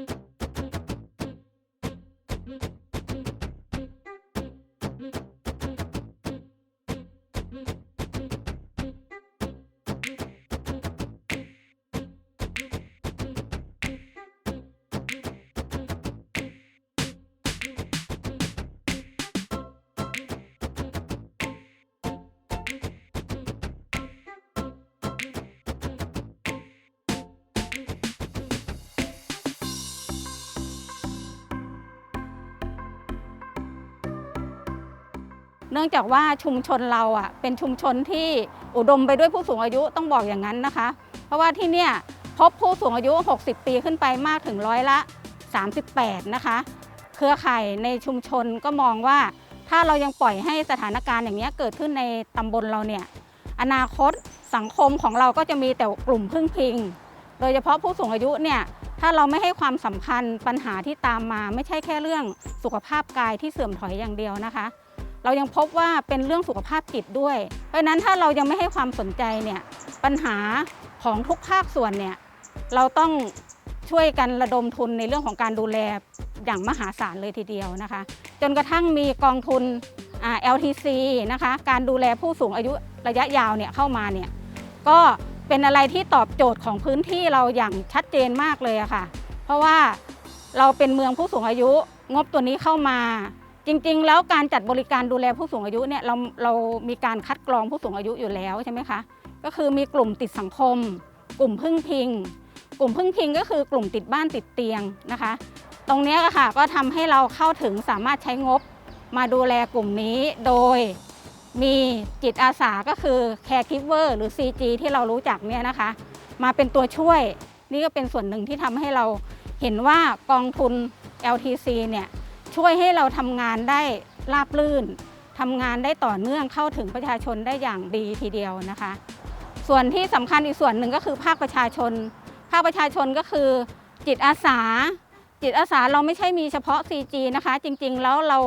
Mm-hmm. เนื่องจากว่าชุมชนเราอะเป็นชุมชนที่อุดมไปด้วยผู้สูงอายุต้องบอกอย่างนั้นนะคะ เพราะว่าที่เนี่ยพบผู้สูงอายุ 60 ปีขึ้นไปมากถึงร้อยละ 38 นะคะ เครือข่ายในชุมชนก็มองว่า ถ้าเรายังปล่อยให้สถานการณ์อย่างนี้เกิดขึ้นในตำบลเราเนี่ยอนาคตสังคมของเราก็จะมีแต่กลุ่มพึ่งพิง โดยเฉพาะผู้สูงอายุเนี่ยถ้าเราไม่ให้ความสำคัญปัญหาที่ตามมา ไม่ใช่แค่เรื่องสุขภาพกายที่เสื่อมถอยอย่างเดียวนะคะ เรายังพบว่าเป็นเรื่องสุขภาพจิตด้วย เพราะนั้นถ้าเรายังไม่ให้ความสนใจเนี่ยปัญหาของทุกภาคส่วนเนี่ยเราต้องช่วยกันระดมทุนในเรื่องของการดูแลอย่างมหาศาลเลยทีเดียวนะคะ จนกระทั่งมีกองทุน LTC นะคะการดูแลผู้สูงอายุระยะยาวเนี่ยเข้ามาเนี่ยก็เป็นอะไรที่ตอบโจทย์ของพื้นที่เราอย่างชัดเจนมากเลยอะค่ะ เพราะว่าเราเป็นเมืองผู้สูงอายุงบตัวนี้เข้ามา จริงๆ แล้วการจัดบริการดูแลผู้สูงอายุเนี่ยเราเรามีการคัดกรองผู้สูงอายุอยู่แล้วใช่ไหมคะ ก็คือมีกลุ่มติดสังคม กลุ่มพึ่งพิง กลุ่มพึ่งพิงก็คือกลุ่มติดบ้านติดเตียงนะคะ ตรงนี้ค่ะก็ทำให้เราเข้าถึงสามารถใช้งบ มาดูแลกลุ่มนี้โดยมีจิตอาสาก็คือ caregiver หรือ CG ที่เรารู้จักเนี่ยนะคะ มาเป็นตัวช่วย นี่ก็เป็นส่วนหนึ่งที่ทำให้เราเห็นว่ากองทุน LTC เนี่ย ช่วยให้เราทำงานได้ราบรื่นทำงานได้ต่อเนื่องเข้าถึงประชาชนได้อย่างดีทีเดียวนะคะ ส่วนที่สำคัญอีกส่วนหนึ่งก็คือภาคประชาชน ภาคประชาชนก็คือ จิตอาสา จิตอาสาเราไม่ใช่มีเฉพาะ CG นะคะ จริงๆ แล้วเรา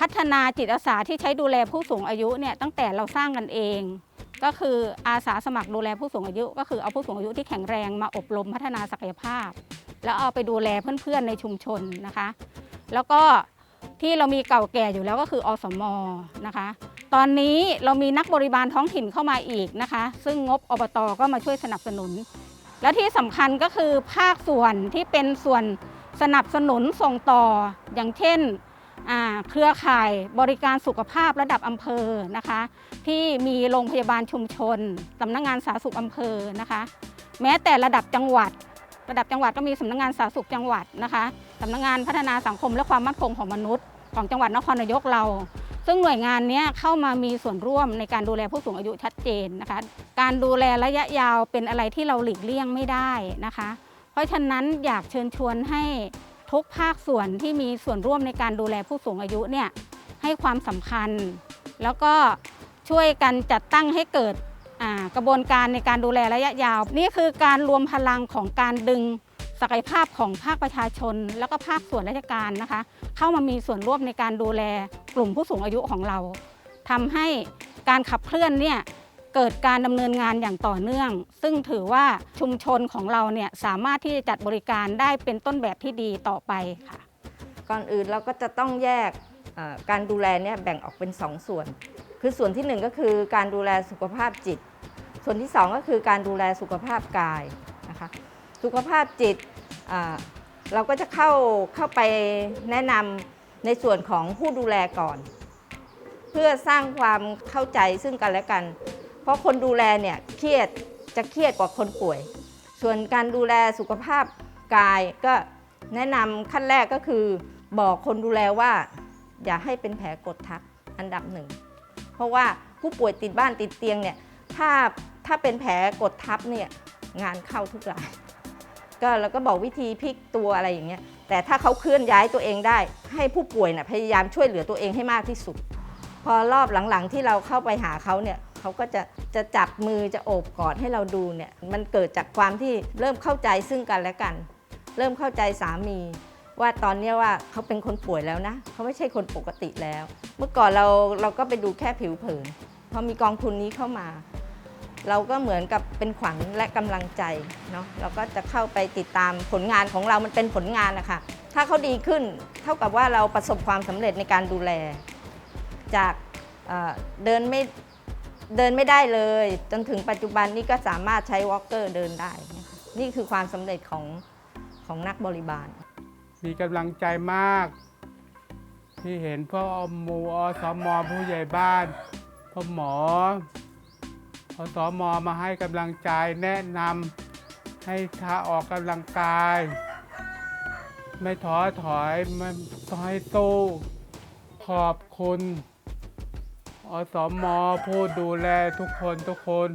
พัฒนาจิตอาสาที่ใช้ดูแลผู้สูงอายุเนี่ยตั้งแต่เราสร้างกันเอง ก็คืออาสาสมัครดูแลผู้สูงอายุ ก็คือเอาผู้สูงอายุที่แข็งแรงมาอบรมพัฒนาศักยภาพ แล้วเอาไปดูแลเพื่อนๆในชุมชนนะคะ แล้วก็ที่เรามีเก่าแก่อยู่แล้วก็คืออสมนะคะ ตอนนี้เรามีนักบริบาลท้องถิ่นเข้ามาอีกนะคะ ซึ่งงบอบตก็มาช่วยสนับสนุน และที่สำคัญก็คือภาคส่วนที่เป็นส่วนสนับสนุนส่งต่อ อย่างเช่นเครือข่ายบริการสุขภาพระดับอำเภอนะคะ ที่มีโรงพยาบาลชุมชนสำนักงานสาธารณสุขอำเภอนะคะ แม้แต่ระดับจังหวัด ระดับจังหวัดก็มีสำนักงานสาธารณสุขจังหวัดนะคะสำนักงานพัฒนาสังคมและความมั่นคงของมนุษย์ ของจังหวัดนครนายกเรา ซึ่งหน่วยงานนี้เข้ามามีส่วนร่วมในการดูแลผู้สูงอายุชัดเจนนะคะ การดูแลระยะยาวเป็นอะไรที่เราหลีกเลี่ยงไม่ได้นะคะ เพราะฉะนั้นอยากเชิญชวนให้ทุกภาคส่วนที่มีส่วนร่วมในการดูแลผู้สูงอายุเนี่ยให้ความสำคัญ แล้วก็ช่วยกันจัดตั้งให้เกิด กระบวนการในการดูแลระยะยาว นี่คือการรวมพลังของการดึงศักยภาพของภาคประชาชน แล้วก็ภาคส่วนราชการนะคะ เข้ามามีส่วนร่วมในการดูแลกลุ่มผู้สูงอายุของเราทำให้การขับเคลื่อนเนี่ยเกิดการดำเนินงานอย่างต่อเนื่อง ซึ่งถือว่าชุมชนของเราเนี่ยสามารถที่จะจัดบริการได้เป็นต้นแบบที่ดีต่อไปค่ะ ก่อนอื่นเราก็จะต้องแยกการดูแลเนี่ยแบ่งออกเป็น 2ส่วน คือส่วนที่ 1 ก็คือการดูแลสุขภาพจิต ส่วนที่ 2 ก็คือการดูแลสุขภาพกายนะคะสุขภาพจิตเราก็จะเข้าเข้าไปแนะนำในส่วนของผู้ดูแลก่อน เพื่อสร้างความเข้าใจซึ่งกันและกัน เพราะคนดูแลเนี่ยเครียดจะเครียดกว่าคนป่วย ส่วนการดูแลสุขภาพกายก็แนะนำขั้นแรกก็คือบอกคนดูแลว่า อย่าให้เป็นแผลกดทับอันดับหนึ่ง เพราะว่าผู้ป่วยติดบ้านติดเตียงเนี่ยถ้า ถ้าเป็นแผลกดทับเนี่ยงานเข้าทุกราย ก็เราก็บอกวิธีพลิกตัวอะไรอย่างเงี้ยแต่ถ้าเขาเคลื่อนย้ายตัวเองได้ ให้ผู้ป่วยน่ะพยายามช่วยเหลือตัวเองให้มากที่สุด พอรอบหลังๆที่เราเข้าไปหาเขาเนี่ยเขาก็จะจะจับมือจะโอบกอดให้เราดูเนี่ยมันเกิดจากความที่เริ่มเข้าใจซึ่งกันและกัน เริ่มเข้าใจสามี ว่าตอนนี้ว่าเขาเป็นคนป่วยแล้วนะเขาไม่ใช่คนปกติแล้ว เมื่อก่อนเราเราก็ไปดูแค่ผิวเผินพอมีกองทุนนี้เข้ามา เราก็เหมือนกับเป็นขวัญและกำลังใจเนาะเราก็จะเข้าไปติดตามผลงานของเรามันเป็นผลงานนะคะถ้าเขาดีขึ้นเท่ากับว่าเราประสบความสำเร็จในการดูแล จากเอ่อเดินไม่เดินไม่ได้เลย จนถึงปัจจุบันนี้ก็สามารถใช้วอล์กเกอร์เดินได้ นี่คือความสำเร็จของของนักบริบาล มีกำลังใจมาก ที่เห็นพ่อหมูอสมผู้ใหญ่บ้านพ่อหมอ อสมมาให้กำลังใจแนะนำให้ทาออกกำลังกาย ไม่ท้อถอยไม่ต้องให้สู้ขอบคุณ อสมผู้ดูแลทุกคนทุกคน